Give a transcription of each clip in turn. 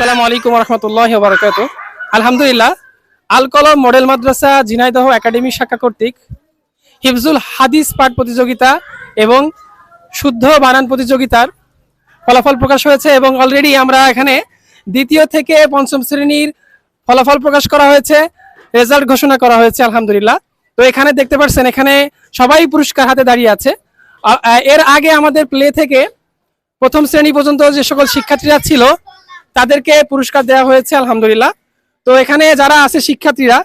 আসসালামু আলাইকুম রহমতুল্লাহ বারকাত আলহামদুলিল্লাহ আল কলম মডেল মাদ্রাসা ঝিনাইদহ একাডেমি শাখা কর্তৃক হিফজুল হাদিস পাঠ প্রতিযোগিতা এবং শুদ্ধ বানান প্রতিযোগিতার ফলাফল প্রকাশ হয়েছে এবং অলরেডি আমরা এখানে দ্বিতীয় থেকে পঞ্চম শ্রেণির ফলাফল প্রকাশ করা হয়েছে রেজাল্ট ঘোষণা করা হয়েছে, আলহামদুলিল্লাহ। তো এখানে দেখতে পাচ্ছেন এখানে সবাই পুরস্কার হাতে দাঁড়িয়ে আছে। এর আগে আমাদের প্লে থেকে প্রথম শ্রেণি পর্যন্ত যে সকল শিক্ষার্থীরা ছিল তাদেরকে পুরস্কার দেওয়া হয়েছে আলহামদুলিল্লাহ। তো এখানে যারা আছে শিক্ষার্থীরা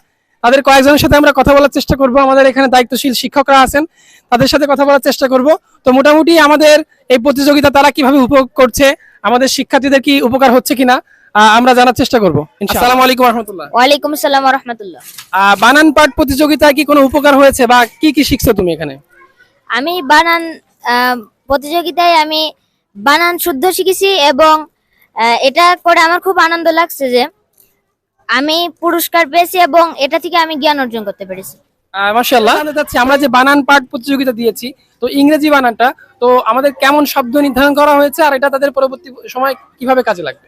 তাদের কয়েকজনের সাথে আমরা কথা বলার চেষ্টা করব। আমাদের এখানে দায়িত্বশীল শিক্ষকরা আছেন তাদের সাথে কথা বলার চেষ্টা করব। তো মোটামুটি আমাদের এই প্রতিযোগিতা তারা কীভাবে উপভোগ করছে আমাদের শিক্ষার্থীদের কি উপকার হচ্ছে কিনা আহ, আমরা জানার চেষ্টা করব। আসসালামু আলাইকুম রহমতুল্লাহ ওয়ালাইকুম আসসালাম রহমতুল্লাহ বানান পাঠ প্রতিযোগিতায় কি কোনো উপকার হয়েছে বা কি কি শিখছো তুমি এখানে? আমি বানান আহ, প্রতিযোগিতায় আমি বানান শুদ্ধ শিখেছি এবং এটা করে আমার খুব আনন্দ লাগছে যে আমি পুরস্কার পেয়েছি এবং এটা থেকে আমি জ্ঞান অর্জন করতে পেরেছি। মাসাল্লাহ জানতে আমরা যে বানান পাঠ প্রতিযোগিতা দিয়েছি তো ইংরেজি বানানটা তো আমাদের কেমন শব্দ নির্ধারণ করা হয়েছে আর এটা তাদের পরবর্তী সময় কীভাবে কাজে লাগবে?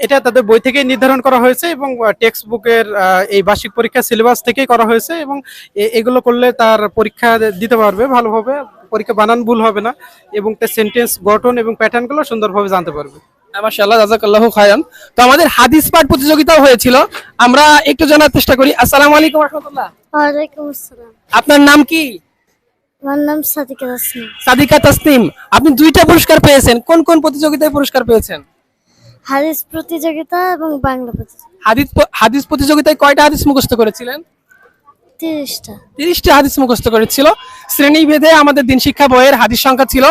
এটা তাদের বই থেকে নির্ধারণ করা হয়েছে এবং টেক্সট বুকের এই বার্ষিক পরীক্ষা সিলেবাস থেকেই করা হয়েছে এবং এ- এগুলো করলে তার পরীক্ষা দিতে পারবে ভালোভাবে। পরীক্ষা বানান ভুল হবে না এবং তার সেন্টেন্স গঠন এবং প্যাটার্নগুলো সুন্দরভাবে জানতে পারবে। খায়ান তো আমাদের হাদিস পাঠ প্রতিযোগিতাও হয়েছিল। আমরা একটু জানার চেষ্টা করি। আসসালামু আলাইকুম রহমতুল্লাহ। ওয়ালাইকুম আসসালাম। আপনার নাম কি? আমার নাম সাদিকা তাসনিম। সাদিকা তাসনিম আপনি দুইটা পুরস্কার পেয়েছেন। কোন কোন প্রতিযোগিতায় পুরস্কার পেয়েছেন? হাদিস প্রতিযোগিতা এবং বাংলা প্রতিযোগিতা। হাদিস হাদিস প্রতিযোগিতায় কয়টা হাদিস মুখস্থ করেছিলেন? তিরিশটা। তিরিশটা হাদিস মুখস্থ করেছিল। শ্রেণি ভেদে আমাদের দিন শিক্ষা বইয়ের হাদিস সংখ্যা ছিল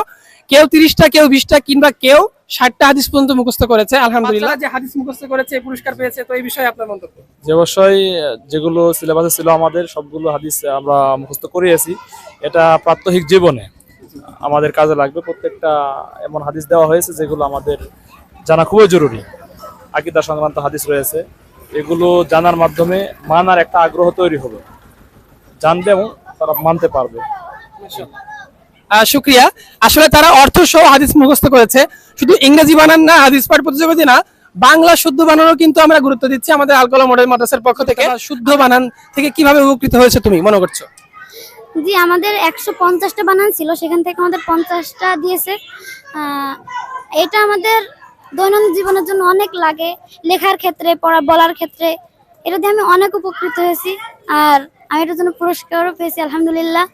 কেউ তিরিশটা কেউ বিশটা কিংবা কেউ ষাটটা হাদিস পর্যন্ত মুখস্থ করেছে আলহামদুলিল্লাহ। যে হাদিস মুখস্থ করেছে পুরস্কার পেয়েছে তো এই বিষয়ে আপনার মন্তব্য। যে অবশ্যই যেগুলো সিলেবাসে ছিল আমাদের সবগুলো হাদিস আমরা মুখস্থ করিয়েছি। এটা প্রাত্যহিক জীবনে আমাদের কাজে লাগবে। প্রত্যেকটা এমন হাদিস দেওয়া হয়েছে যেগুলো আমাদের জানা খুবই জরুরি। আকিদা সংক্রান্ত হাদিস রয়েছে। এগুলো জানার মাধ্যমে মানার একটা আগ্রহ তৈরি হবে। জানবে এবং তারা মানতে পারবে। শুক্রিয়া। আসলে তারা অর্থ সহ হাদিস মুখস্থ করেছে। শুধু ইংরেজি বানান না হাদিস পাঠ প্রতিযোগিতা না বাংলা শুদ্ধ বানানো কিন্তু আমরা গুরুত্ব দিচ্ছি আমাদের আলকলা মডেল মাদ্রাসার পক্ষ থেকে। শুদ্ধ বানান থেকে কীভাবে উপকৃত হয়েছে তুমি মনে করছ? জি আমাদের একশো পঞ্চাশটা বানান ছিল সেখান থেকে আমাদের পঞ্চাশটা দিয়েছে। আহ, এটা আমাদের দৈনন্দিন জীবনের জন্য অনেক লাগে লেখার ক্ষেত্রে পড়া বলার ক্ষেত্রে। এটা দিয়ে আমি অনেক উপকৃত হয়েছি আর আমি এটার জন্য পুরস্কারও পেয়েছি আলহামদুলিল্লাহ।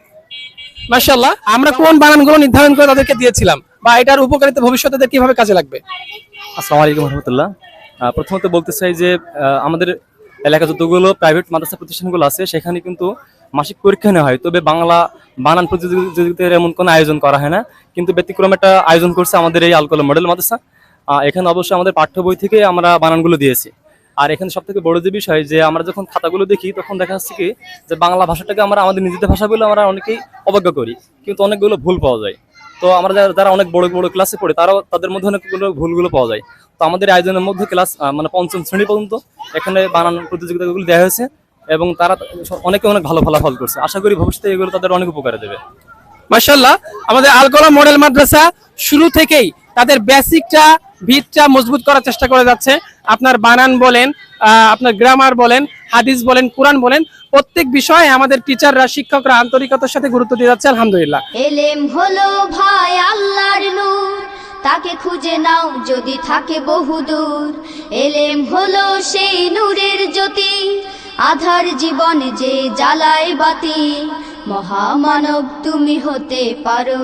মাশাল্লাহ আমরা কোন বানানগুলো নির্ধারণ করে তাদেরকে দিয়েছিলাম বা এটার উপকারিতা ভবিষ্যতে কীভাবে কাজে লাগবে? আসসালামু আলাইকুম রহমতুল্লাহ। প্রথমত বলতে চাই যে আমাদের এলাকা যতগুলো প্রাইভেট মাদ্রাসা প্রতিষ্ঠানগুলো আছে, সেখানে কিন্তু মাসিক পরীক্ষা নেওয়া হয়। তবে বাংলা বানান প্রতিযোগিতার এমন কোনো আয়োজন করা হয় না। কিন্তু ব্যতিক্রম একটা আয়োজন করছে আমাদের এই আলকোলা মডেল মাদ্রাসা। এখানে অবশ্যই আমাদের পাঠ্য বই থেকে আমরা বানানগুলো দিয়েছি। আর এখানে সব থেকে বড় যে বিষয় যে আমরা যখন খাতাগুলো দেখি, তখন দেখা যাচ্ছে কি যে বাংলা ভাষাটাকে আমরা আমাদের নিজেদের ভাষা বলে আমরা অনেকেই অবজ্ঞা করি, কিন্তু অনেকগুলো ভুল পাওয়া যায়। তো আমরা যারা যারা অনেক বড় বড় ক্লাসে পড়ে, তারাও, তাদের মধ্যে অনেকগুলো ভুলগুলো পাওয়া যায়। তো আমাদের আয়োজনের মধ্যে ক্লাস মানে পঞ্চম শ্রেণি পর্যন্ত এখানে বানান প্রতিযোগিতাগুলো দেওয়া হয়েছে এবং তারা অনেকে অনেক ভালো ফলাফল করছে। আশা করি ভবিষ্যতে এগুলো তাদের অনেক উপকারে দেবে। মাশাল্লাহ আমাদের আলকলা মডেল মাদ্রাসা শুরু থেকেই তাদের বেসিকটা ভিতটা মজবুত করার চেষ্টা করে যাচ্ছে। আপনার বানান বলেন আপনার গ্রামার বলেন, হাদিস বলেন, কোরআন বলেন, প্রত্যেক বিষয়ে আমাদের টিচাররা, শিক্ষকরা আন্তরিকতার সাথে গুরুত্ব দিয়ে যাচ্ছে, আলহামদুলিল্লাহ। এলেম হলো ভাই আল্লাহর নূর, তাকে খুঁজে নাও যদি থাকে বহুদূর। এলেম হলো সেই নূরের জ্যোতি আধার জীবন যে জ্বালায় বাতি, মহামানব তুমি হতে পারো,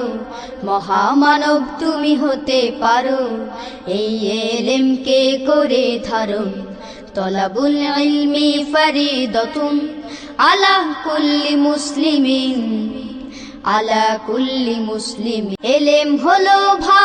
মহামানব তুমি হতে পারো, এই এলেমকে করে ধারণ তলাবুল ইলমি ফরিদতুন আলা কুল্লি মুসলিমিন, আলা কুল্লি মুসলিম এলেম হলো নূর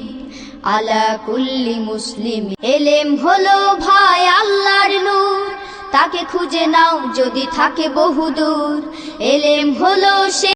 আলা কুল্লি মুসলিম। এলেম হলো ভাই আল্লাহর নূর। তাকে খুঁজে নাও যদি থাকে বহুদূর। এলেম হলো সে